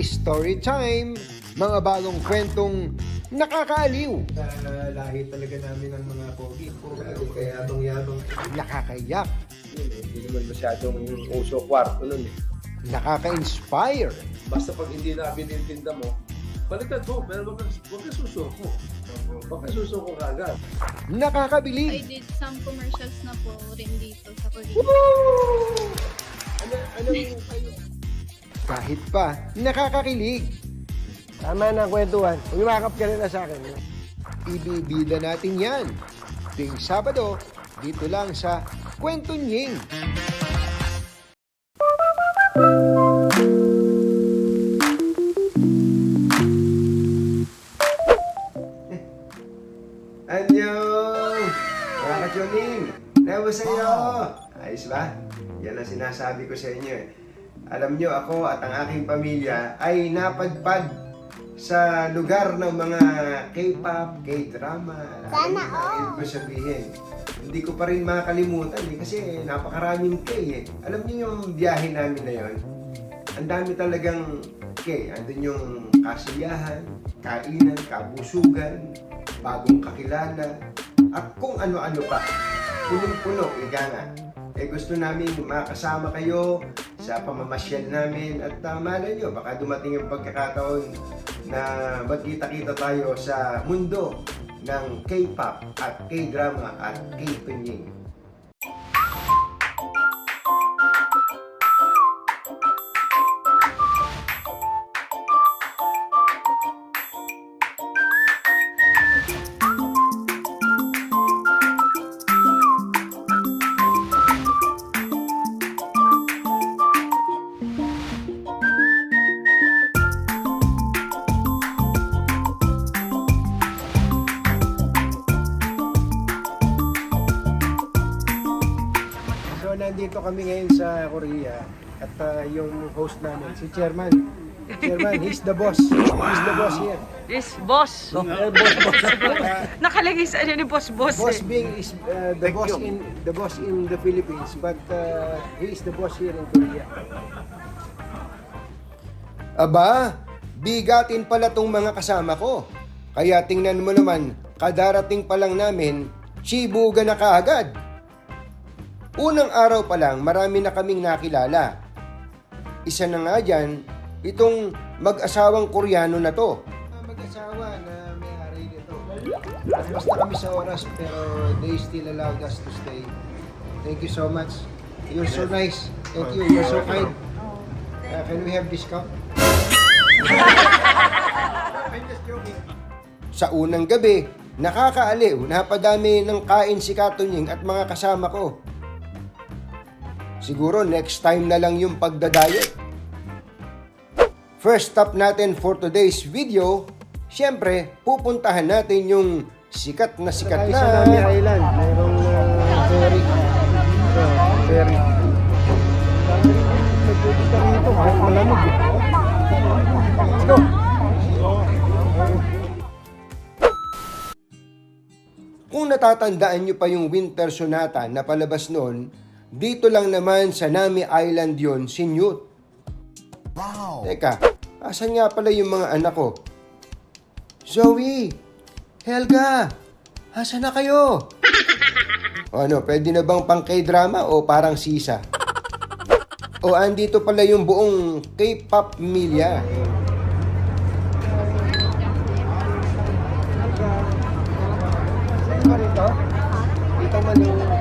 Story time! Mga bagong kwentong nakakaaliw, Sa lahi talaga namin ng mga pogi. Pogi, kaya yabang-yabang. nakakayak, Hindi naman masyadong uso kwarto nun eh. nakaka-inspire, Basta pag hindi na binitinda mo, baliktad mo, pero wag ka, wag ka susuko. Wag ka susuko kagad. I nakakabilib, did some commercials na po rin dito sa Korea. Ano, ano yung kayo? Kahit pa nakakakilig. Tama na ang kwentuhan. Umimakap ka rin na sa akin. Ibibida natin yan. Ting Sabado, dito lang sa Kwento Nying. Anyong! Mga kachuning! Nawa sa'yo! Ayos ba? Yan ang sinasabi ko sa inyo eh. Alam nyo, ako at ang aking pamilya ay napadpad sa lugar ng mga K-pop, K-drama. Sana all! Ibig sabihin. Hindi ko pa rin makakalimutan eh, kasi napakaraming K eh. Alam niyo yung biyahe namin na yon? Ang dami talagang K. Andun yung kasiyahan, kainan, kabusugan, bagong kakilala, at kung ano-ano pa. Punong-puno, ika nga. Eh gusto namin makasama kayo sa pamamasyal namin at uh, malay nyo, baka dumating yung pagkakataon na magkita-kita tayo sa mundo ng K-pop at K-drama at K-tunying. Uh, yung host namin, si Chairman. Chairman, he's the boss. He's the boss here. Yes, boss. Eh, boss, boss. Uh, Nakalagay sa ano ni boss, boss. boss eh. Bing is uh, the boss in the boss in the Philippines, but uh, he is the boss here in Korea. Aba, bigatin pala tong mga kasama ko. Kaya tingnan mo naman, kadarating pa lang namin, chibuga na kaagad. Unang araw pa lang, marami na kaming nakilala. Isa na nga dyan, itong mag-asawang Koreano na to. Mag-asawa na may-ari nito. Basta kami sa oras pero they still allowed us to stay. Thank you so much. You're so nice. Thank you. You're so kind. Uh, can we have discount? I'm just joking. Sa unang gabi, nakakaaliw, napadami ng kain si Katunying at mga kasama ko. Siguro next time na lang yung pagdadayet. First stop natin for today's video, syempre, pupuntahan natin yung sikat na sikat sa Nami na Island. Mayroong uh, ferry. Ferry. Nagpupunta rito kahit malamig. eh. Let's go. Kung natatandaan nyo pa yung Winter Sonata na palabas noon, dito lang naman sa Nami Island yon si Newt. Wow! Teka, asan nga pala yung mga anak ko? Zoe! Helga! Asan na kayo? o ano, pwede na bang pang K-drama o parang sisa? O andito pala yung buong K-pop milya. Dito man yung...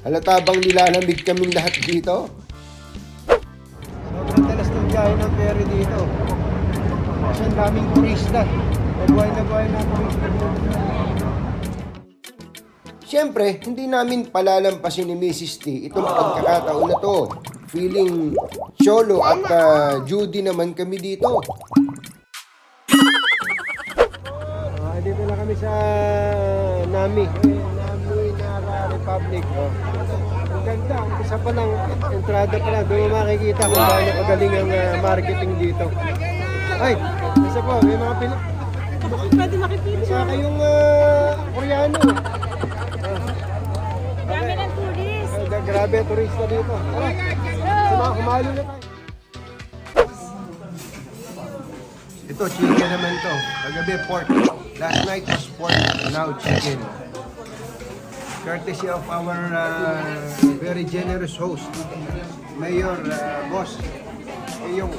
Halata bang nilalamig kaming lahat dito? Sobrang talas ng biyahe ng ferry dito. Kasi ang daming turista. Nabuhay na buhay na. Siyempre, hindi namin palalampasin ni Mrs. T itong pagkakataon na to. Feeling Cholo at ah, Judy naman kami dito. Ah, dito na kami sa Nami. Republic. Oh. Ang ganda. Isa pa lang, entrada pa lang. Doon makikita kung paano kagaling ang ah, marketing dito. Ay, isa po, may mga Pilip. Pwede makipili. Isa kayong uh, Koreano. Dami ng tourist. Ay, grabe, turista dito. Tara, suma, Mamalo na tayo. Ito, chicken naman to. Kagabi, pork. Last night was pork, now chicken. Courtesy of our uh, very generous host, Mayor uh, Boss. Eyong.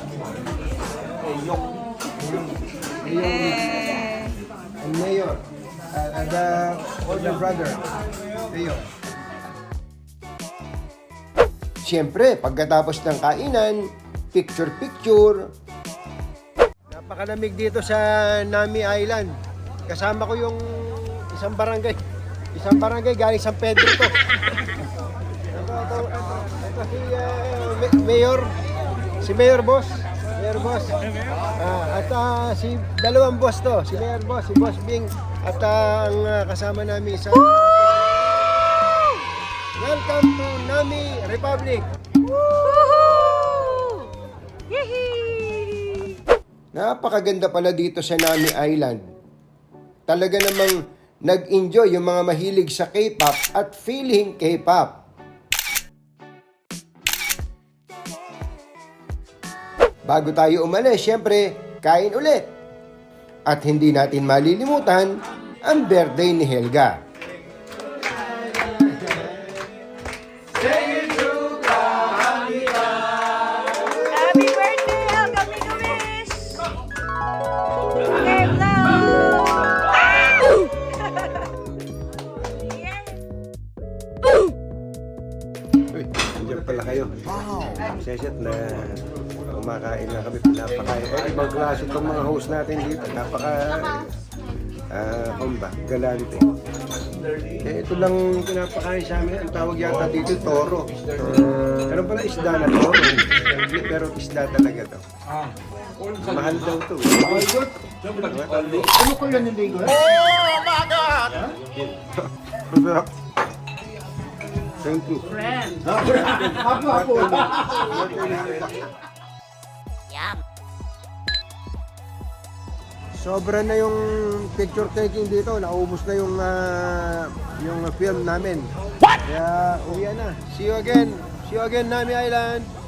Eyong. Eyong. Eyong. And Mayor. Uh, and the older brother. Eyong. Siyempre, pagkatapos ng kainan, picture-picture. Napakalamig dito sa Nami Island. Kasama ko yung isang barangay. Isang barangay galing San Pedro to. ito, ito, ito, ito si uh, Ma- Mayor. Si Mayor Boss. Mayor Boss. Ah, at ah, si dalawang boss to. Si Mayor Boss, si Boss Bing. At ah, ang ah, kasama namin sa... Welcome to Nami Republic. Woohoo! Napakaganda pala dito sa Nami Island. Talaga namang nag-enjoy yung mga mahilig sa K-pop at feeling K-pop. Bago tayo umalis, syempre, kain ulit. At hindi natin malilimutan ang birthday ni Helga. Pala kayo. Wow! Seset na kumakain na kami, pinapakain. Eh, ibang klase itong mga host natin dito. Napaka, ah, kumba, galante. Eh, ito lang pinapakain sa amin. Ang tawag yata dito, toro. Pero pala isda na toro. Pero isda talaga to. Mahal daw to. Ano ko yun hindi ko? Oh my God! Masarap. Thank you. Sobra na yung picture taking dito. Naubos na yung ah, yung film namin. Kaya uwi na. See you again. See you again, Nami Island.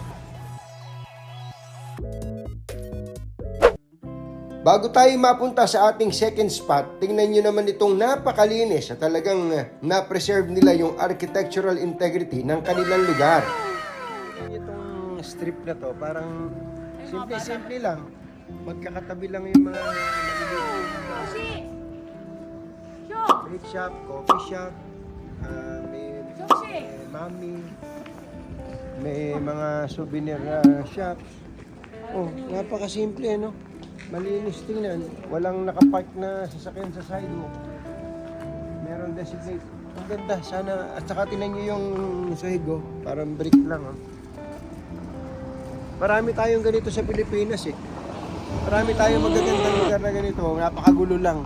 Bago tayo mapunta sa ating second spot, tingnan nyo naman itong napakalinis at talagang ah, na-preserve nila yung architectural integrity ng kanilang lugar. Itong strip na to, parang simple-simple lang. Magkakatabi lang yung mga Meat shop, coffee shop, ah, may, may mami, may mga souvenir ah, shops. Oh, napakasimple, no? Malinis tingnan. Walang nakapark na sasakyan sa sidewalk. Meron designate. Ang ganda. Sana, at saka tingnan nyo yung sahig, oh. Parang brick lang, oh. Marami tayong ganito sa Pilipinas, eh. Marami tayong magagandang lugar na ganito. Napakagulo lang.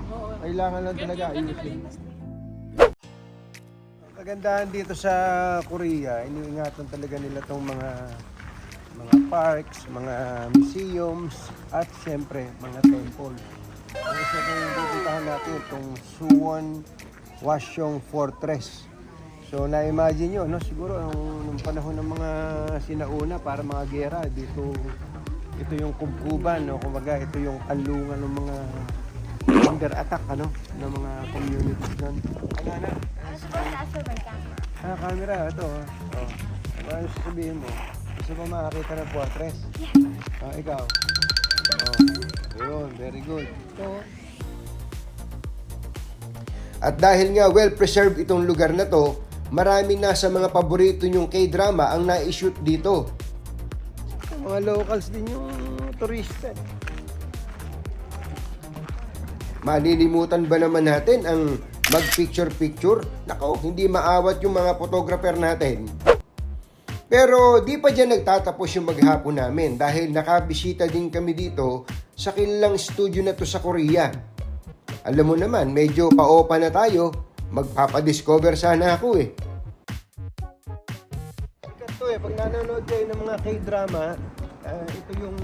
Kailangan lang talaga ayusin. Ang kagandahan dito sa Korea, iniingatan talaga nila tong mga mga parks, mga museums, at siyempre mga temple. Ang isa itong pupuntahan natin, itong Suwon Wasyong Fortress. So na-imagine nyo, no? siguro nung, nung panahon ng mga sinauna para mga gera, dito ito yung kubkuban, no? kumbaga ito yung kanlungan ng mga under attack ano, ng mga communities doon. Ano na? Ah, camera, ito. Oh. Oh. Ano sasabihin mo? Gusto mo makakita ng fortress? Ah, ikaw? Oh. Yun, very good. Ito. At dahil nga well-preserved itong lugar na to, marami na sa mga paborito nyong K-drama ang na-shoot dito. Mga locals din yung turista. Malilimutan ba naman natin ang mag-picture-picture? Nako, hindi maawat yung mga photographer natin. Pero di pa dyan nagtatapos yung maghapon namin dahil nakabisita din kami dito sa kilang studio na to sa Korea. Alam mo naman, medyo pa-opa na tayo. Magpapadiscover sana ako eh. Ito eh, pag nanonood kayo ng mga K-drama, ah, ito yung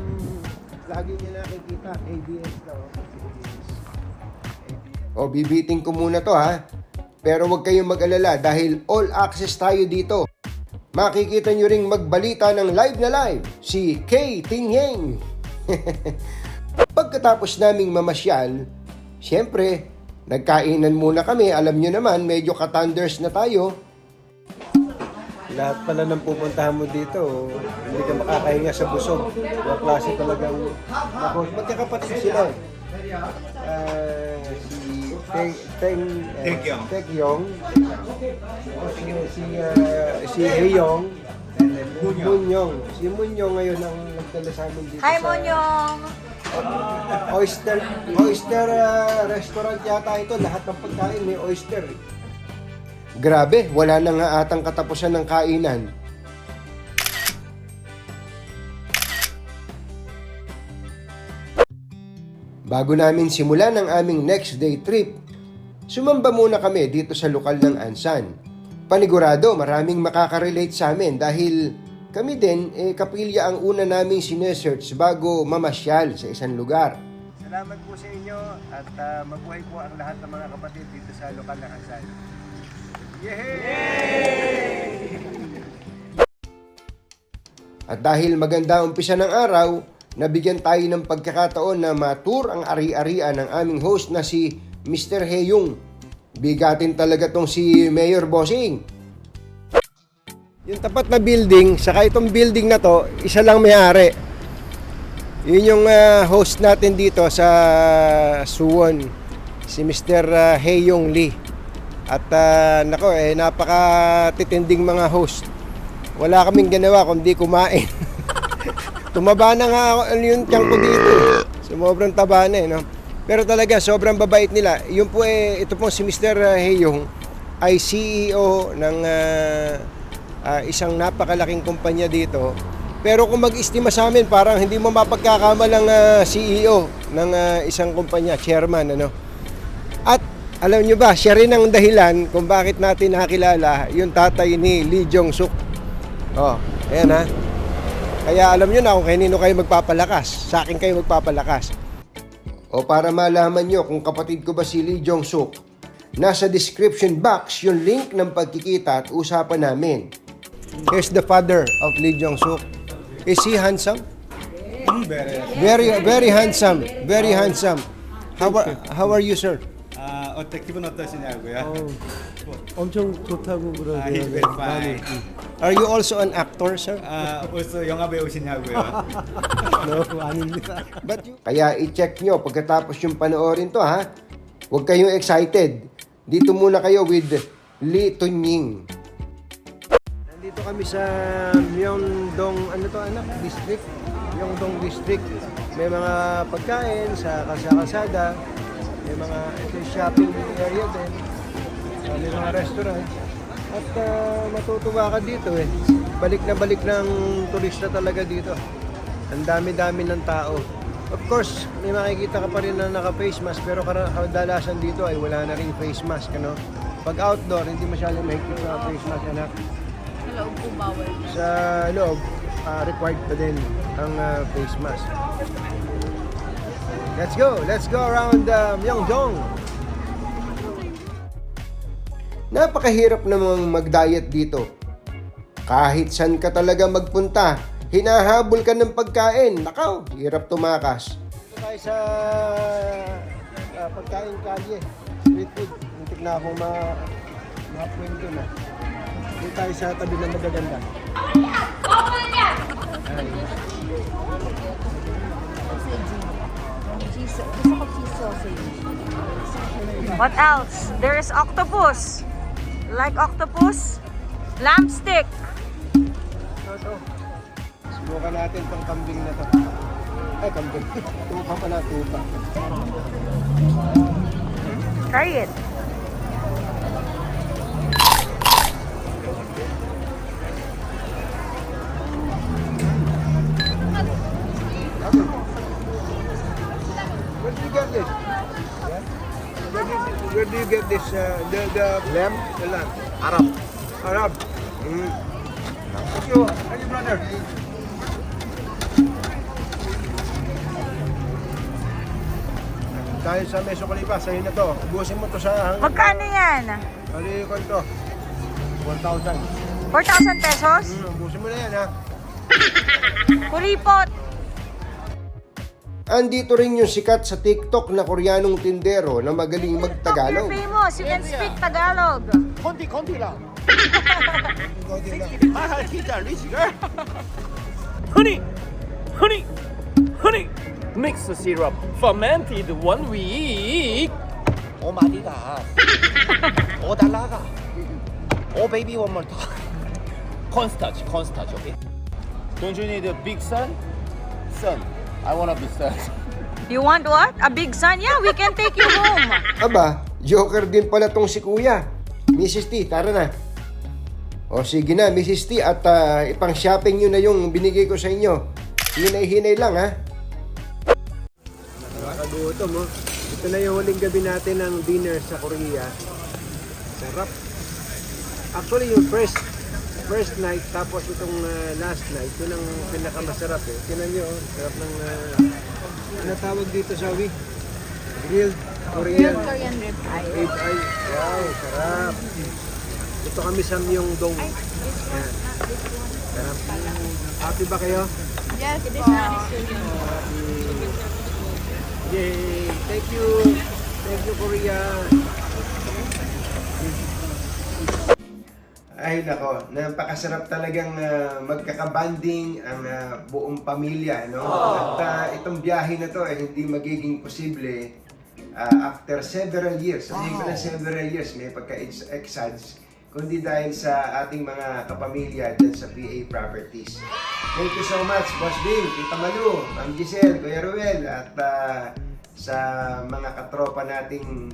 lagi niyo nakikita, ABS na. O, bibiting ko muna to ha. Pero huwag kayong mag-alala dahil all access tayo dito. Makikita nyo ring magbalita ng live na live si Kay Tingyeng. Pagkatapos naming mamasyal, syempre, nagkainan muna kami. Alam nyo naman, medyo katanders na tayo. Lahat pala ng pupuntahan mo dito, hindi ka makakahinga sa busog. Mga klase talagang... Magkakapatid sila. eh. Si Teng Teng uh, Tek Yong, si si, ah, si Heyong, Munyong. Si Munyong ngayon ang nagdala sa amin dito Hi, sa Monyong! Oyster Oyster ah, restaurant yata ito. Lahat ng pagkain may oyster. Grabe, wala na nga atang katapusan ng kainan. Bago namin simulan ang aming next day trip, sumamba muna kami dito sa lokal ng Ansan. Panigurado, maraming makaka-relate sa amin dahil kami din, eh, kapilya ang una naming sinesearch bago mamasyal sa isang lugar. Salamat po sa inyo at ah, mabuhay po ang lahat ng mga kapatid dito sa lokal ng Ansan. At dahil maganda ang umpisa ng araw, nabigyan tayo ng pagkakataon na matur ang ari-arian ng aming host na si Mr. Heyong. Bigatin talaga tong si Mayor Bossing. Yung tapat na building, saka itong building na to, isa lang may-ari. Yun yung ah, host natin dito sa Suwon, si Mr. ah, Heyong Lee. At ah, nako, eh, napaka-titinding mga host. Wala kaming ginawa kundi kumain. Tumaba na nga ano yung tiyan ko dito. Sumobrang taba na eh, no? Pero talaga, sobrang babait nila. Yun po eh, ito po si Mr. Heyong ay CEO ng ah, ah, isang napakalaking kumpanya dito. Pero kung mag-estima sa amin, parang hindi mo mapagkakamalang ah, CEO ng ah, isang kumpanya, chairman, ano? At alam nyo ba, siya rin ang dahilan kung bakit natin nakilala yung tatay ni Lee Jong-suk. Oh, ayan ha. Kaya alam nyo na kung kanino kayo magpapalakas. Sa akin kayo magpapalakas. O para malaman nyo kung kapatid ko ba si Lee Jong-suk, nasa description box yung link ng pagkikita at usapan namin. Here's the father of Lee Jong-suk. Is he handsome? Very, very handsome. Very handsome. How are, how are you, sir? 아, 어때 기분 어떠시냐고요? 엄청 좋다고 아, he's 그러더라고요. very fine. Are you also an actor, sir? 아, 벌써 영화 배우시냐고요? No, 아닙니다. But you- Kaya i-check nyo pagkatapos yung panoorin to ha. Huwag kayong excited. Dito muna kayo with Lee Tunying. Nandito kami sa Myeongdong, ano to anak? District? Myeongdong District. May mga pagkain sa kalsada-kalsada. may mga ito shopping area din. Uh, may mga restaurant. At uh, matutuwa ka dito eh. Balik na balik ng turista talaga dito. Ang dami-dami ng tao. Of course, may makikita ka pa rin na naka-face mask pero kadalasan dito ay wala na rin face mask. Ano? Pag outdoor, hindi masyadong mahigpit na face mask. Anak. Sa loob po bawal. Sa loob, ah, required pa din ang ah, face mask. Let's go! Let's go around uh, Myeongdong! Napakahirap namang mag-diet dito. Kahit saan ka talaga magpunta, hinahabol ka ng pagkain. Nakaw, hirap tumakas. Ito tayo sa ah, pagkain kalye, street food. Muntik na akong ma ma-point na. Dito tayo sa tabi ng magaganda. What else? There is octopus. Like octopus? Lamb stick. Ito. Subukan natin tong kambing na to. Ay, kambing. tupa pala, tupa. Try it. Where, do you, get this? Uh, the, the lamb? The lamb. Arab. Arab. Mm. Thank you. Thank you, brother. Dahil sa Meso Kalipa, sa'yo na to. Ubusin mo to sa. Magkano yan? Bali ko ito. 1,000. 4,000 pesos? Ubusin mo na yan ha. Kuripot! Andito rin yung sikat sa TikTok na Koreanong tindero na magaling magtagalog. You're famous. You can speak Tagalog. Konti-konti lang. konti lang. Ah, kita rich girl. honey! Honey! Honey! Mix the syrup. Fermented one week. Oh my god. oh dalaga. Oh baby one more time. cornstarch, cornstarch, okay? Don't you need a big sun? Sun. I want a big sun. You want what? A big son? Yeah, we can take you home. Aba, joker din pala tong si Kuya. Mrs. T, tara na. O sige na, Mrs. T, at ah, ipang shopping nyo na yung binigay ko sa inyo. Hinay-hinay lang ha. Mga kagutom, oh. Ito na yung huling gabi natin ng dinner sa Korea. Sarap. Actually, yung first first night, tapos itong ah, last night, yun ang pinakamasarap eh. Tinan nyo, oh. sarap ng, uh, ano tawag dito sa Wii? Grilled Korean. Korean rib eye. Rib eye. Wow, sarap. Ito kami sa Myeongdong. Yan. Sarap. Happy ba kayo? Yes, po. Yay! Thank you! Thank you, Korea! Ay nako, napakasarap talagang ah, magkakabanding ang ah, buong pamilya, no? At ah, itong biyahe na to ay hindi magiging posible ah, after several years. Sabihin ko na several years, may pagka-exads, kundi dahil sa ating mga kapamilya dyan sa PA Properties. Thank you so much, Boss Bing, Tita Malu, Ma'am Giselle, Kuya Ruel, at ah, sa mga katropa nating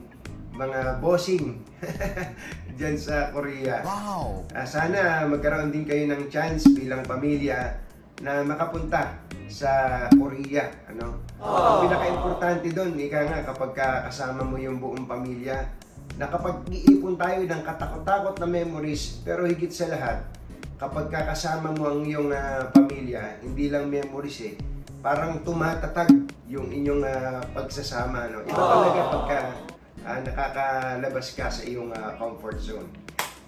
mga bossing dyan sa Korea. 와우. Ah, sana magkaroon din kayo ng chance bilang pamilya na makapunta sa Korea. Ano? Ang pinaka-importante doon, ika nga, kapag ka- kasama mo yung buong pamilya, na kapag iipon tayo ng katakot-takot na memories, pero higit sa lahat, kapag kakasama mo ang iyong ah, pamilya, hindi lang memories eh, parang tumatatag yung inyong ah, pagsasama. No? Iba talaga pagka ah, nakakalabas ka sa iyong ah, comfort zone.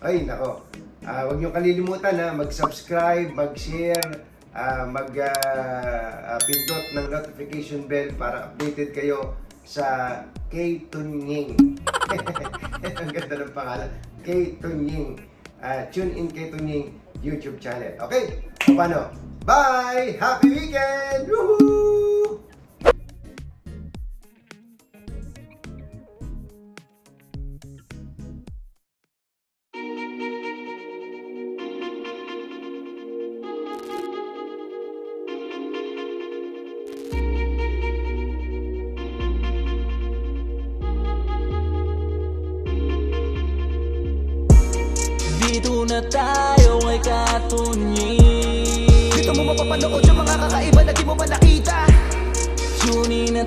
Ay, nako. Ah, huwag niyo kalilimutan na mag-subscribe, mag-share, ah, mag-pindot ng notification bell para updated kayo sa K Tunying. Ang ganda ng pangalan. K Tunying. Ah, tune in K Tunying YouTube channel. Okay? Paano? Bye! Happy weekend! Woohoo!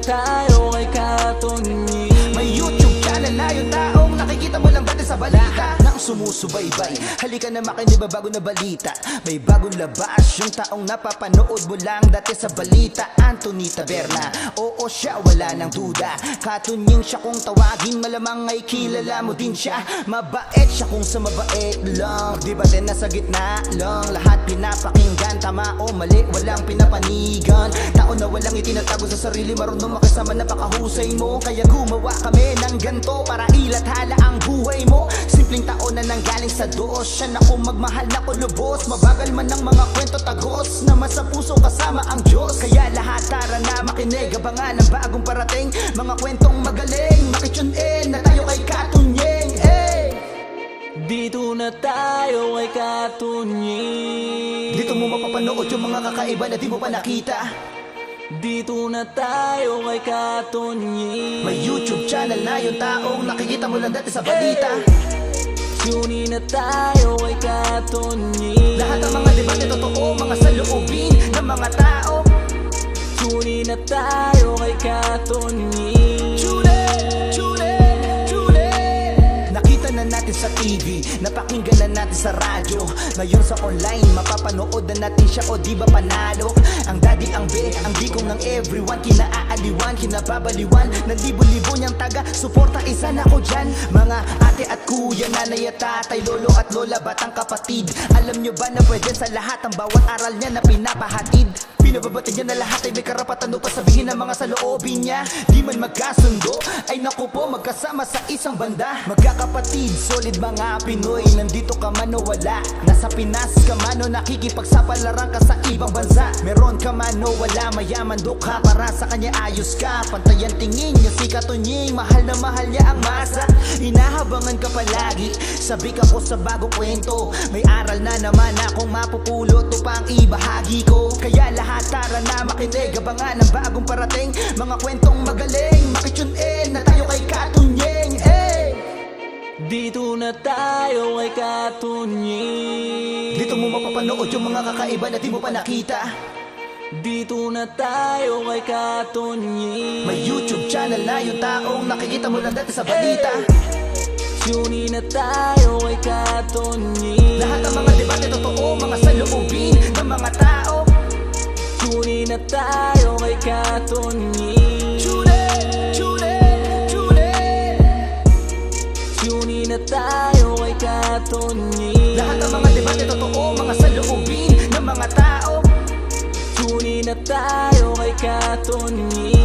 Tune sa balita. Nang sumusubaybay, halika na makinig ba bago na balita? May bagong labas, yung taong napapanood mo lang dati sa balita. Anthony Taberna, oo siya, wala nang duda. Katunying siya kung tawagin, malamang ay kilala mo din siya. Mabait siya kung sa mabait lang. Di ba din nasa gitna lang? Lahat pinapakinggan, tama o mali, walang pinapanigan. Tao na walang itinatago sa sarili, marunong makisama, napakahusay mo Kaya gumawa kami ng ganto para ilathala ang buhay mo. Simpleng tao na nanggaling sa Diyos Siya na kung magmahal na kulubos. Mabagal man ang mga kwento tagos Naman sa puso kasama ang Diyos. Kaya lahat tara na makinig Abangan ang bagong parating. Mga kwentong magaling Makitune in na tayo kay Katunyeng hey! Dito na tayo kay Katunyi. Dito mo mapapanood yung mga kakaiba na di mo pa nakita Dito na tayo kay Katunyi. May YouTube channel na yung taong nakikita mo lang dati sa balita. Tune na tayo kay Katunyi. Lahat ng mga debate totoo Mga saloobin ng mga tao. Tune na tayo kay na natin sa TV Napakinggan na natin sa radyo. Ngayon sa online Mapapanood na natin siya O di ba panalo? Ang daddy ang katabi Ang dikong ng everyone Kinaaaliwan, kinababaliwan. Ng libo-libo niyang taga Suporta isa na ko dyan. Mga ate at kuya, nanay at tatay Lolo at lola, batang kapatid. Alam nyo ba na pwede sa lahat Ang bawat aral niya na pinapahatid Pinababati niya na lahat ay may karapatan upang sabihin ang mga sa loobin niya. Di man magkasundo, ay naku po magkasama sa isang banda. Magkakapatid, solid mga Pinoy Nandito ka man o wala. Nasa Pinas ka man o nakikipagsapalaran ka sa ibang bansa. Meron ka man o wala, mayaman dukha Para sa kanya ayos ka. Pantayan tingin niya si Katunying Mahal na mahal niya ang masa. Hinahabangan ka palagi Sabi ka ko sa bagong kwento. May aral na naman akong mapupulot Upang ibahagi ko. Kaya lahat tara na makinig. Abangan ang bagong parating. Mga kwentong magaling. Makitune in na tayo kay Katunying. Eh! Dito na tayo kay Katunyi Dito mo mapapanood yung mga kakaiba na di mo pa nakita. Dito na tayo kay Katunyi May YouTube channel na yung taong nakikita mo lang dati sa balita. Tune in na tayo kay Katunyi Lahat ng mga debate totoo, mga saloobin ng mga in na tayo kay Katunyi Tune na tayo kay Katunyi Lahat ng mga debate totoo, mga saloobin ng mga tao. Tune na tayo kay Katunyi